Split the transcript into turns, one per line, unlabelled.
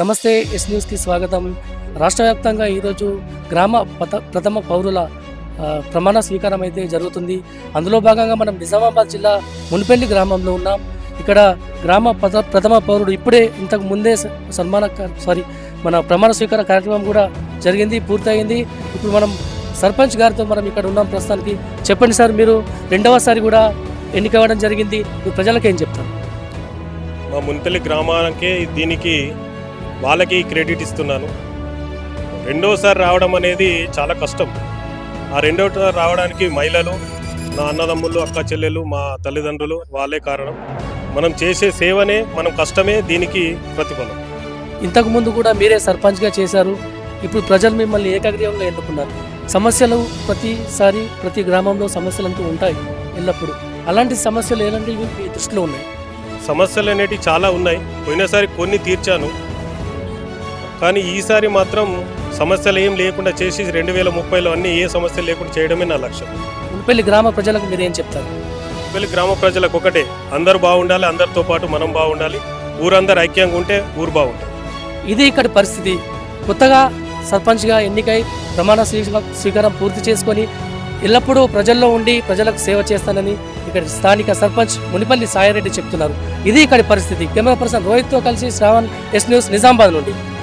నమస్తే ఎస్ న్యూస్కి స్వాగతం. రాష్ట్ర వ్యాప్తంగా ఈరోజు గ్రామ ప్రథమ పౌరుల ప్రమాణ స్వీకారం అయితే జరుగుతుంది. అందులో భాగంగా మనం నిజామాబాద్ జిల్లా మునిపల్లి గ్రామంలో ఉన్నాం. ఇక్కడ గ్రామ ప్రథమ పౌరుడు ఇప్పుడే ఇంతకు ముందే సన్మాన సారీ మన ప్రమాణ స్వీకార కార్యక్రమం కూడా జరిగింది పూర్తయింది. ఇప్పుడు మనం సర్పంచ్ గారితో మనం ఇక్కడ ఉన్నాం ప్రస్తుతానికి. చెప్పండి సార్ మీరు రెండవసారి కూడా ఎన్నికవ్వడం జరిగింది. ప్రజలకు ఏం చెప్తారు?
మా మున్పల్లి గ్రామానికే దీనికి వాళ్ళకి క్రెడిట్ ఇస్తున్నాను. రెండోసారి రావడం అనేది చాలా కష్టం. ఆ రెండోసారి రావడానికి మహిళలు నా అన్నదమ్ములు అక్క చెల్లెలు మా తల్లిదండ్రులు వాళ్ళే కారణం. మనం చేసే సేవనే మనం కష్టమే దీనికి ప్రతిఫలం.
ఇంతకు ముందు కూడా మీరే సర్పంచ్గా చేశారు. ఇప్పుడు ప్రజలు మిమ్మల్ని ఏకగ్రీవంగా ఎన్నుకున్నారు. సమస్యలు ప్రతిసారి ప్రతి గ్రామంలో సమస్యలు అంటూ ఉంటాయి ఎల్లప్పుడూ. అలాంటి సమస్యలు ఎలాంటివి మీ దృష్టిలో ఉన్నాయి?
సమస్యలు అనేటివి చాలా ఉన్నాయి. పోయినసారి కొన్ని తీర్చాను. కానీ ఈసారి మాత్రం సమస్యలు ఏం లేకుండా చేసి రెండు వేల ముప్పైలో అన్ని ఏ సమస్యలు లేకుండా చేయడమే నా లక్ష్యం.
మునిపల్లి గ్రామ ప్రజలకు మీరు ఏం చెప్తారు?
వెళ్ళి గ్రామ ప్రజలకు ఒకటే అందరూ బాగుండాలి అందరితో పాటు మనం బాగుండాలి ఊరందరూ ఐక్యంగా ఉంటే ఊరు బాగుంటుంది.
ఇది ఇక్కడి పరిస్థితి. కొత్తగా సర్పంచ్గా ఎన్నికై ప్రమాణ స్వీ- స్వీకారం పూర్తి చేసుకొని ఎల్లప్పుడూ ప్రజల్లో ఉండి ప్రజలకు సేవ చేస్తానని ఇక్కడ స్థానిక సర్పంచ్ మునిపల్లి సాయిరెడ్డి చెప్తున్నారు. ఇది ఇక్కడి పరిస్థితి. కెమెరా పర్సన్ రోహిత్తో కలిసి శ్రావణ్ ఎస్ న్యూస్ నిజామాబాద్ నుండి.